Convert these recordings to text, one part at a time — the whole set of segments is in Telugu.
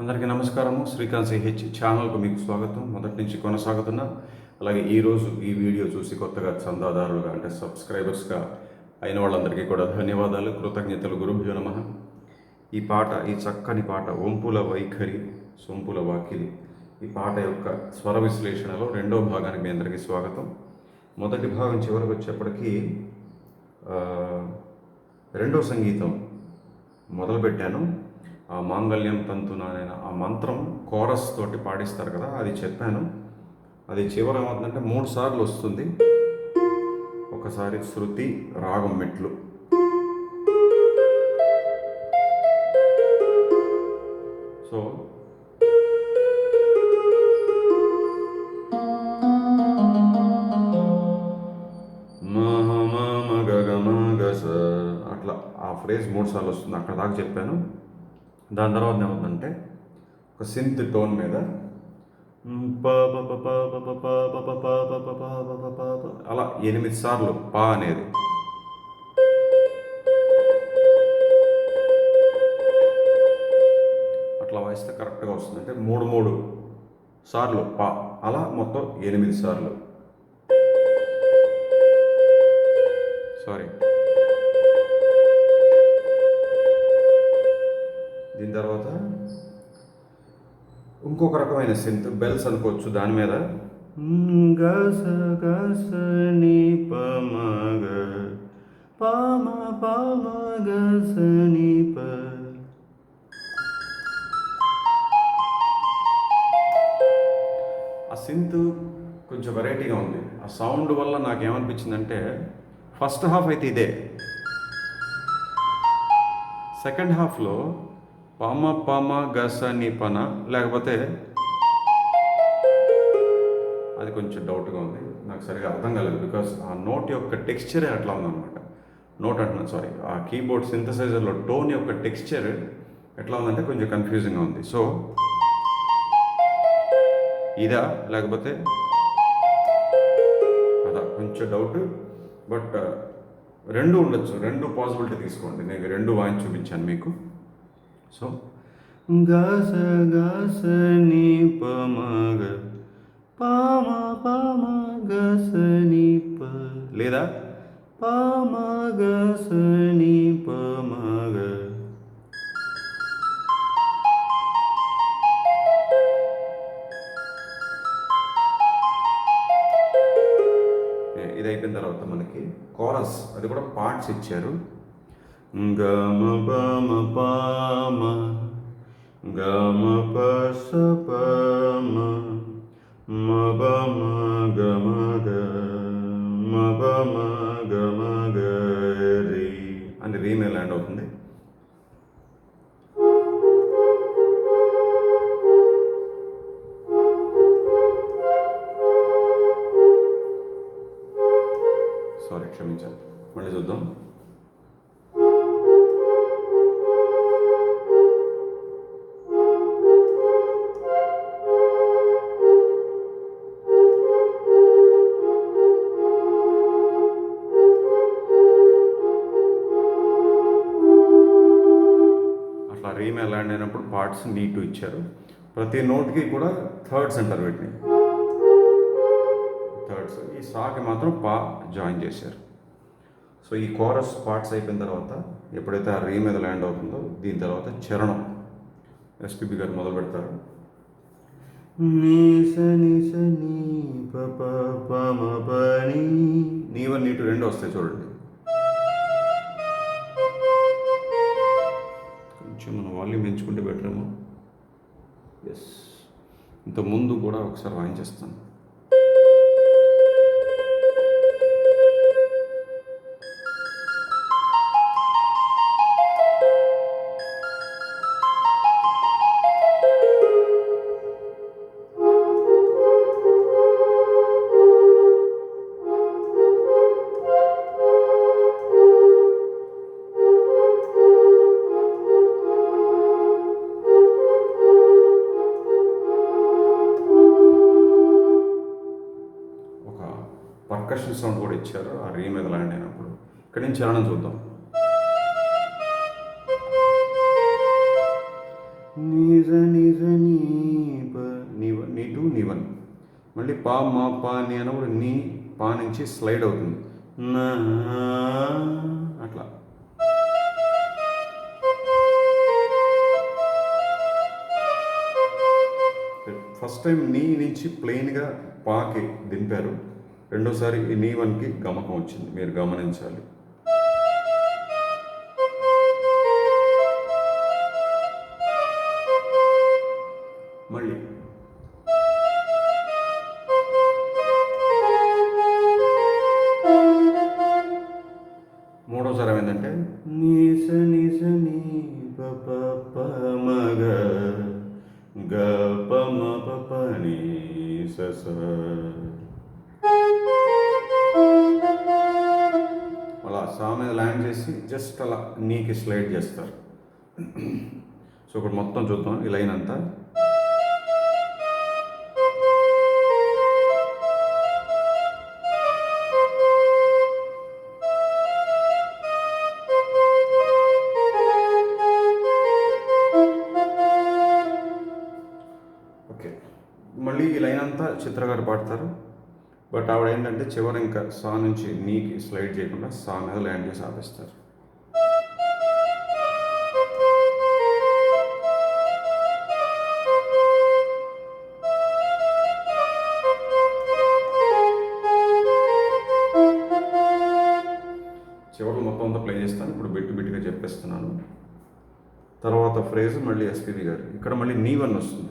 అందరికీ నమస్కారము. శ్రీకాంత్ సిహెచ్ ఛానల్కు మీకు స్వాగతం. మొదటి నుంచి కొనసాగుతున్న అలాగే ఈరోజు ఈ వీడియో చూసి కొత్తగా చందాదారులుగా అంటే సబ్స్క్రైబర్స్గా అయిన వాళ్ళందరికీ కూడా ధన్యవాదాలు. కృతజ్ఞతలు. గురుభ్యో నమ. ఈ పాట ఈ చక్కని పాట ఒంపుల వైఖరి సొంపుల వాకిలి ఈ పాట యొక్క స్వర విశ్లేషణలో రెండో భాగానికి మీ అందరికీ స్వాగతం. మొదటి భాగం చివరికి వచ్చేప్పటికీ రెండో సంగీతం మొదలుపెట్టాను. ఆ మాంగళ్యం తంతున ఆ మంత్రం కోరస్ తోటి పాడిస్తారు కదా అది చెప్పాను. అది చివరి ఏమవుతుందంటే మూడు సార్లు వస్తుంది. ఒకసారి శృతి రాగం మెట్లు. సో అట్లా ఆ ఫ్రేజ్ మూడు సార్లు వస్తుంది. అక్కడ దాకా చెప్పాను. దాని తర్వాత ఏమవుతుందంటే ఒక సింత్ టోన్ మీద అలా ఎనిమిది సార్లు పా అనేది అట్లా వాయిస్తే కరెక్ట్గా వస్తుంది అంటే మూడు మూడు సార్లు పా అలా మొత్తం ఎనిమిది సార్లు సారీ దీని తర్వాత ఇంకొక రకమైన సింత్ బెల్స్ అనుకోవచ్చు దాని మీద. గస గస ని పమగ పమ పమ గస ని ప ఆ సింత్ కొంచెం వెరైటీగా ఉంది. ఆ సౌండ్ వల్ల నాకేమనిపించిందంటే ఫస్ట్ హాఫ్ అయితే ఇదే. సెకండ్ హాఫ్లో పామ పామ గస నీ పన లేకపోతే అది కొంచెం డౌట్గా ఉంది. నాకు సరిగా అర్థం కాలేదు బికాస్ ఆ నోట్ యొక్క టెక్స్చరే అట్లా ఉందన్నమాట. నోట్ అంటున్నాను సారీ ఆ కీబోర్డ్ సింథసైజర్లో టోన్ యొక్క టెక్స్చర్ ఎట్లా ఉందంటే కొంచెం కన్ఫ్యూజింగ్గా ఉంది. సో ఇదా లేకపోతే అదా కొంచెం డౌట్ బట్ రెండు ఉండొచ్చు. రెండు పాసిబిలిటీ తీసుకోండి. నేను రెండు వాయించి చూపించాను మీకు. సో గస గస నీ పమగ పామ పామ గస నీ ప లేదా పామ గస నీ పమగ ఇది అయిపోయిన తర్వాత మనకి కోరస్ అది కూడా పార్ట్స్ ఇచ్చారు. గమ పమ పామ గమ పస పమ మబమ గమ గ మబమ గమ గ రి అని రీ మీద ల్యాండ్ అవుతుంది పార్ట్స్ నీట్ ఇచ్చారు. ప్రతి నోట్కి కూడా థర్డ్స్ అంటారు వీటిని థర్డ్స్ ఈ సాకి మాత్రం పా జాయిన్ చేశారు. సో ఈ కోరస్ పార్ట్స్ అయిపోయిన తర్వాత ఎప్పుడైతే ఆ రీ మీద ల్యాండ్ అవుతుందో దీని తర్వాత చరణం ఎస్పీబి గారు మొదలు పెడతారు. నీవ నీటు రెండు వస్తాయి చూడండి. కొంచెం మనం వాల్యూమ్ పెంచుకుంటే బెటర్ ఏమో ఎస్ ఇంత ముందు కూడా ఒకసారి వాయించేస్తాను ఇక్కడి చూద్దాం. నిజ నిజ నీ నివ నీ టు నీ వన్. మళ్ళీ పా మా పా నీ అన్నప్పుడు నీ పా నుంచి స్లైడ్ అవుతుంది. నా అట్లా. ఫస్ట్ టైం నీ నుంచి ప్లెయిన్గా పాకి దింపారు. రెండోసారి నీ వన్కి గమకం వచ్చింది. మీరు గమనించాలి. మళ్ళీ. మూడోసారి ఏమైందంటే నీస నీస నీ ప ప ప మగ గ ప మ ప ప నీ స స. అలా సా మీద ల్యాండ్ చేసి జస్ట్ అలా నీకి స్లైడ్ చేస్తారు. సో ఇప్పుడు మొత్తం చూద్దాం ఈ లైన్ అంతా. చిత్ర గారు పాడతారు. బట్ ఆవిడ ఏంటంటే చివరి ఇంకా సా నుంచి నీకి స్లైడ్ చేయకుండా సా మీద ల్యాండ్ చేసి ఆపిస్తారు. చివరి మొత్తం అంతా ప్లే చేస్తాను. ఇప్పుడు బిట్టు బిట్టుగా చెప్పేస్తున్నాను. తర్వాత ఫ్రేజ్ మళ్ళీ ఎస్పీవి గారు. ఇక్కడ మళ్ళీ నీ వన్ వస్తుంది.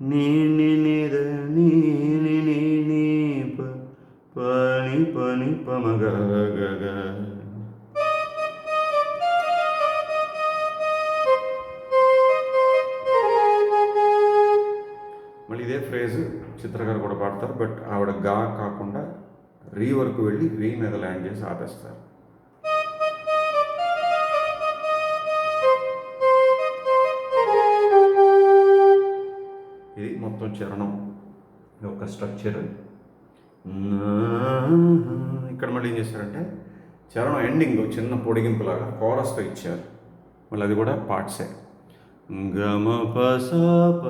నీ పని మళ్ళీ ఇదే ఫ్రేజ్ చిత్ర గారు కూడా పాడతారు బట్ ఆవిడ గా కాకుండా రీ వరకు వెళ్ళి రీ మీద ల్యాండ్ చేసి ఆపేస్తారు. ఇది మొత్తం చరణం యొక్క స్ట్రక్చర్. ఇక్కడ మళ్ళీ ఏం చేశారంటే చరణం ఎండింగ్ చిన్న పొడిగింపులాగా కోరస్తో ఇచ్చారు. మళ్ళీ అది కూడా పార్ట్సే గమ పసాప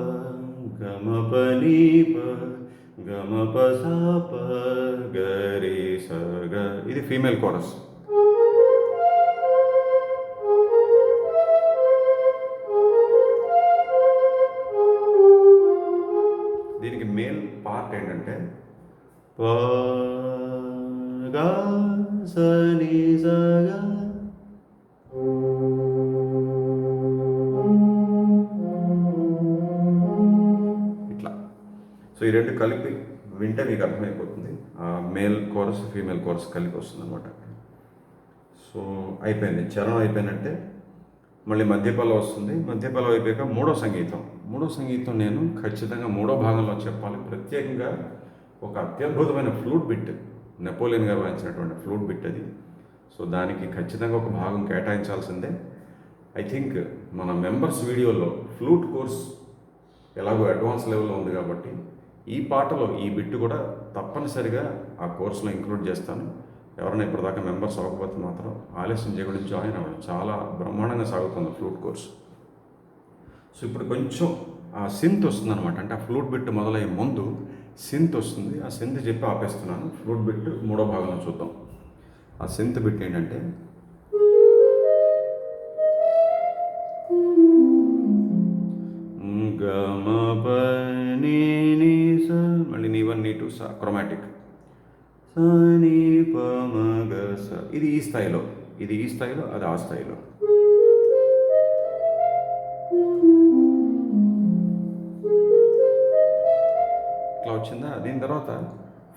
గమ పనీప గమ పసాప గరి సగ ఇది ఫీమేల్ కోరస్ ప ఇట్లా. సో ఈ రెండు కలిపి వింటే మీకు అర్థమైపోతుంది. ఆ మేల్ కోరస్ ఫీమేల్ కోరస్ కలిపి వస్తుంది అనమాట సో అయిపోయింది. చరణం అయిపోయినట్టే. మళ్ళీ మధ్యపల్ల వస్తుంది. మధ్యపల్ల అయిపోయాక మూడో సంగీతం. మూడో సంగీతం నేను ఖచ్చితంగా మూడో భాగంలో చెప్పాలి. ప్రత్యేకంగా ఒక అత్యద్భుతమైన ఫ్లూట్ బిట్. నెపోలియన్ గారు వాయించినటువంటి ఫ్లూట్ బిట్ అది. సో దానికి ఖచ్చితంగా ఒక భాగం కేటాయించాల్సిందే. ఐ థింక్ మన మెంబర్స్ వీడియోలో ఫ్లూట్ కోర్స్ ఎలాగో అడ్వాన్స్ లెవెల్లో ఉంది కాబట్టి ఈ పాటలో ఈ బిట్ కూడా తప్పనిసరిగా ఆ కోర్సులో ఇంక్లూడ్ చేస్తాను. ఎవరైనా ఇప్పటిదాకా మెంబర్స్ అవ్వకపోతే మాత్రం ఆలస్యం చేయకుండా జాయిన్ అవ్వడం. చాలా బ్రహ్మాండంగా సాగుతుంది ఫ్లూట్ కోర్స్. సో ఇప్పుడు కొంచెం ఆ సింత్ వస్తుందన్నమాట. అంటే ఆ ఫ్లూట్ బిట్ మొదలయ్యే ముందు సింత్ వస్తుంది. ఆ సింత్ చెప్పి ఆపేస్తున్నాను. ఫ్లూట్ బిట్ మూడో భాగంలో చూద్దాం. ఆ సింత్ బిట్ ఏంటంటే స మళ్ళీ నీ వన్ నీ టూ స క్రొమాటిక్ స గ స. ఇది ఈ స్థాయిలో. ఇది ఈ స్థాయిలో అది ఆ స్థాయిలో. ఇట్లా వచ్చిందా? దీని తర్వాత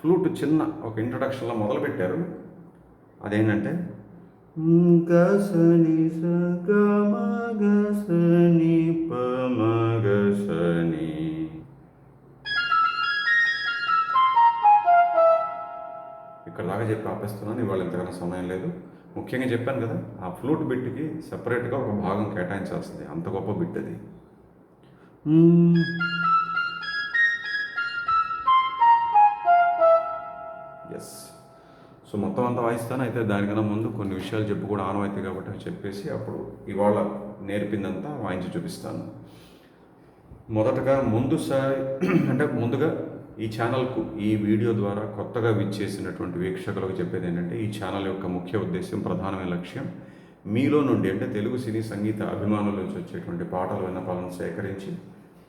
ఫ్లూట్ చిన్న ఒక ఇంట్రడక్షన్లో మొదలు పెట్టారు అదేంటంటే గసని స గ మ గ స ని ప మ గ స ని ఇక్కడ దాకా చెప్పి ఆపేస్తున్నాను ఇవాళ ఇంతకన్నా సమయం లేదు. ముఖ్యంగా చెప్పాను కదా ఆ ఫ్లూట్ బిట్కి సెపరేట్గా ఒక భాగం కేటాయించాల్సింది అంత గొప్ప బిట్ అది. సో మొత్తం అంతా వాయిస్తాను. అయితే దానికన్నా ముందు కొన్ని విషయాలు చెప్పు కూడా ఆనవాయితీ కాబట్టి చెప్పేసి అప్పుడు ఇవాళ నేర్పిందంతా వాయించి చూపిస్తాను. మొదటగా ముందుసారి అంటే ముందుగా ఈ ఛానల్కు ఈ వీడియో ద్వారా కొత్తగా విచ్చేసినటువంటి వీక్షకులకు చెప్పేది ఏంటంటే ఈ ఛానల్ యొక్క ముఖ్య ఉద్దేశం ప్రధానమైన లక్ష్యం మీలో నుండి అంటే తెలుగు సినీ సంగీత అభిమానుల నుంచి వచ్చేటువంటి పాటల విన్నపాలను సేకరించి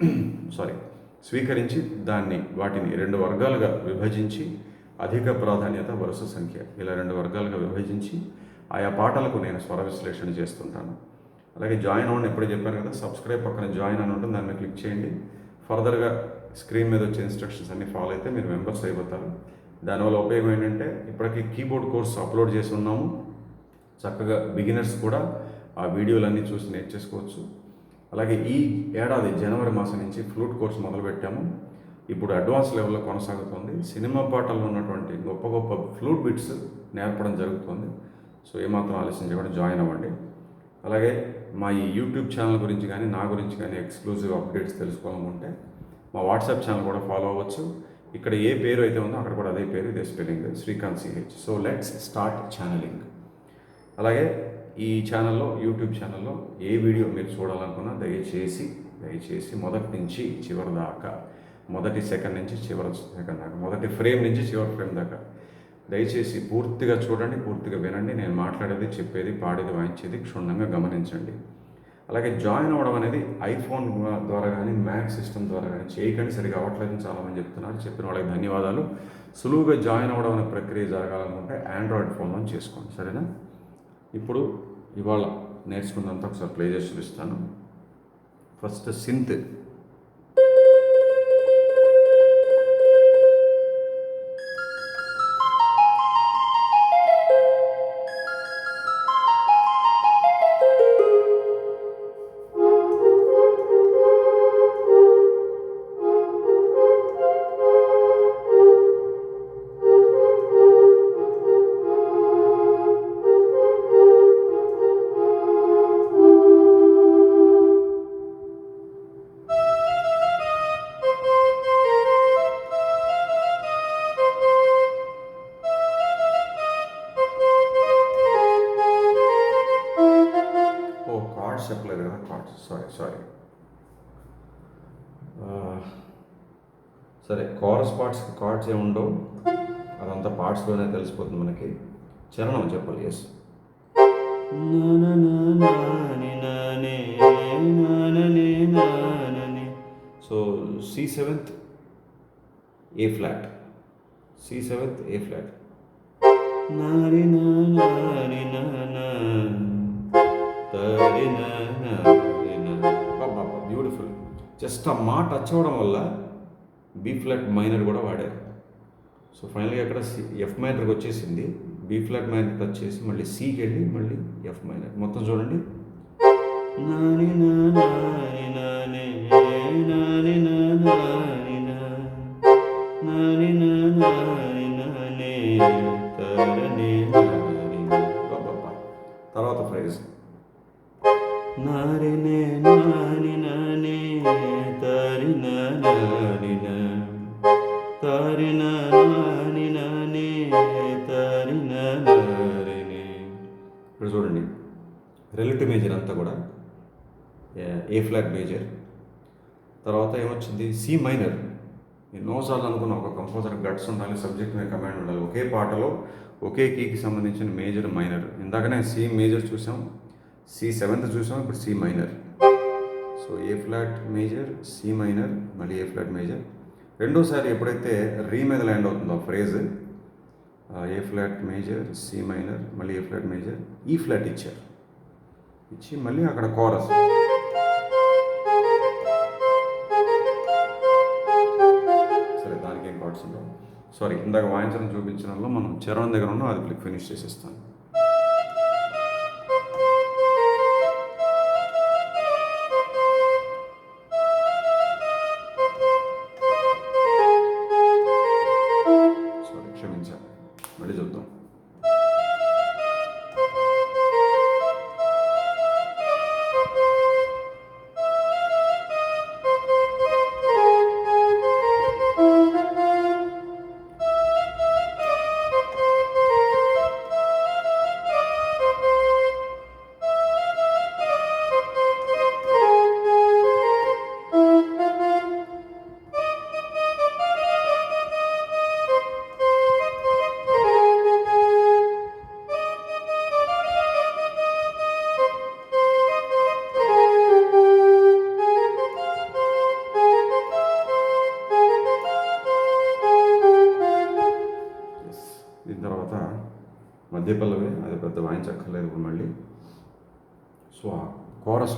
సారీ స్వీకరించి దాన్ని వాటిని రెండు వర్గాలుగా విభజించి అధిక ప్రాధాన్యత వరుస సంఖ్య ఇలా రెండు వర్గాలుగా విభజించి ఆయా పాటలకు నేను స్వర విశ్లేషణ చేస్తుంటాను. అలాగే జాయిన్ అవ్వండి ఎప్పుడు చెప్పాను కదా సబ్స్క్రైబ్ పక్కన జాయిన్ అని ఉంటుంది దాన్ని క్లిక్ చేయండి. ఫర్దర్గా స్క్రీన్ మీద వచ్చే ఇన్స్ట్రక్షన్స్ అన్ని ఫాలో అయితే మీరు మెంబర్స్ అయిపోతారు. దానివల్ల ఉపయోగం ఏంటంటే ఇప్పటికీ కీబోర్డ్ కోర్స్ అప్లోడ్ చేసి ఉన్నాము. చక్కగా బిగినర్స్ కూడా ఆ వీడియోలన్నీ చూసి నేర్చేసుకోవచ్చు. అలాగే ఈ ఏడాది జనవరి మాసం నుంచి ఫ్లూట్ కోర్స్ మొదలుపెట్టాము. ఇప్పుడు అడ్వాన్స్ లెవెల్లో కొనసాగుతుంది. సినిమా పాటల్లో ఉన్నటువంటి గొప్ప గొప్ప ఫ్లూట్ బిట్స్ నేర్పడం జరుగుతుంది. సో ఏమాత్రం ఆలస్యం చేయకుండా జాయిన్ అవ్వండి. అలాగే మా ఈ యూట్యూబ్ ఛానల్ గురించి కానీ నా గురించి కానీ ఎక్స్క్లూజివ్ అప్డేట్స్ తెలుసుకోవాలనుకుంటే మా వాట్సాప్ ఛానల్ కూడా ఫాలో అవ్వచ్చు. ఇక్కడ ఏ పేరు అయితే ఉందో అక్కడ కూడా అదే పేరు ఇదే spelling Srikanth CH so let's start channelling. అలాగే ఈ ఛానల్లో యూట్యూబ్ ఛానల్లో ఏ వీడియో మీరు చూడాలనుకున్నా దయచేసి దయచేసి మొదటి నుంచి చివరి దాకా మొదటి సెకండ్ నుంచి చివరి సెకండ్ దాకా మొదటి ఫ్రేమ్ నుంచి చివరి ఫ్రేమ్ దాకా. దయచేసి పూర్తిగా చూడండి పూర్తిగా వినండి. నేను మాట్లాడేది చెప్పేది పాడేది వాయించేది క్షుణ్ణంగా గమనించండి. అలాగే జాయిన్ అవ్వడం అనేది ఐఫోన్ ద్వారా కానీ మ్యాక్ సిస్టమ్ ద్వారా కానీ చేయకండి. సరిగా అవ్వట్లేదని చాలామంది చెప్తున్నారు. చెప్పిన వాళ్ళకి ధన్యవాదాలు. సులువుగా జాయిన్ అవ్వడం అనే ప్రక్రియ జరగాలనుకుంటే ఆండ్రాయిడ్ ఫోన్లో చేసుకోండి. సరేనా? ఇప్పుడు ఇవాళ నేర్చుకున్నంత ఒకసారి ప్లే చేసి చూపిస్తాను ఫస్ట్ సింత్ సరే కోరస్ పార్ట్స్ కార్డ్స్ ఏమి ఉండవు. అదంతా పార్ట్స్లోనే తెలిసిపోతుంది మనకి. చరణం చెప్పాలి S so C seventh A flat C seventh A flat beautiful just ఆ మాట టచ్ అవ్వడం వల్ల బీ ఫ్లాట్ మైనర్ కూడా వాడారు సో ఫైనల్గా అక్కడ సి ఎఫ్ మైనర్కి వచ్చేసింది బీ ఫ్లాట్ మైనర్ టచ్ చేసి మళ్ళీ సికి వెళ్ళి మళ్ళీ ఎఫ్ మైనర్ మొత్తం చూడండి నాని నా నాని నా ఏ ఫ్లాట్ మేజర్ తర్వాత ఏమొచ్చింది? సి మైనర్ ఎన్నోసార్లు అనుకున్న. ఒక కంపోజర్ గట్స్ ఉండాలి సబ్జెక్ట్ మీద కమాండ్ ఉండాలి. ఒకే పాటలో ఒకే కీకి సంబంధించిన మేజర్ మైనర్ ఇందాకనే సి మేజర్ చూసాం. సి సెవెంత్ చూసాం. ఇప్పుడు C minor so A flat major C minor మళ్ళీ ఏ ఫ్లాట్ మేజర్ రెండోసారి ఎప్పుడైతే రీ మీద ల్యాండ్ అవుతుందో phrase A flat major C minor మళ్ళీ A flat major E flat ఇచ్చారు. ఇచ్చి మళ్ళీ అక్కడ కోరస్ వర్డ్స్లో సారీ ఇందాక వాయించడం చూపించడంలో మనం చరణం దగ్గర ఉన్నాం అది ఫినిష్ చేసేస్తాను.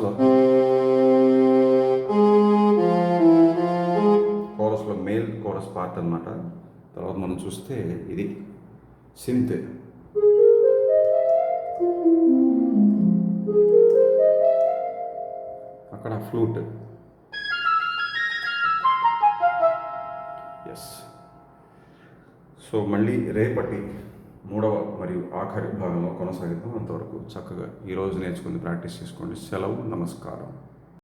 కోరస్లో. కోరస్లో మేల్ కోరస్ పార్ట్ అన్నమాట. తర్వాత మనం చూస్తే ఇది సింత్ అక్కడ ఫ్లూట్ ఎస్ సో మళ్ళీ రేపటి మూడవ మరియు ఆఖరి భాగంలో కొనసాగిద్దాం. అంతవరకు చక్కగా ఈరోజు నేర్చుకుని ప్రాక్టీస్ చేసుకోండి. సెలవు నమస్కారం.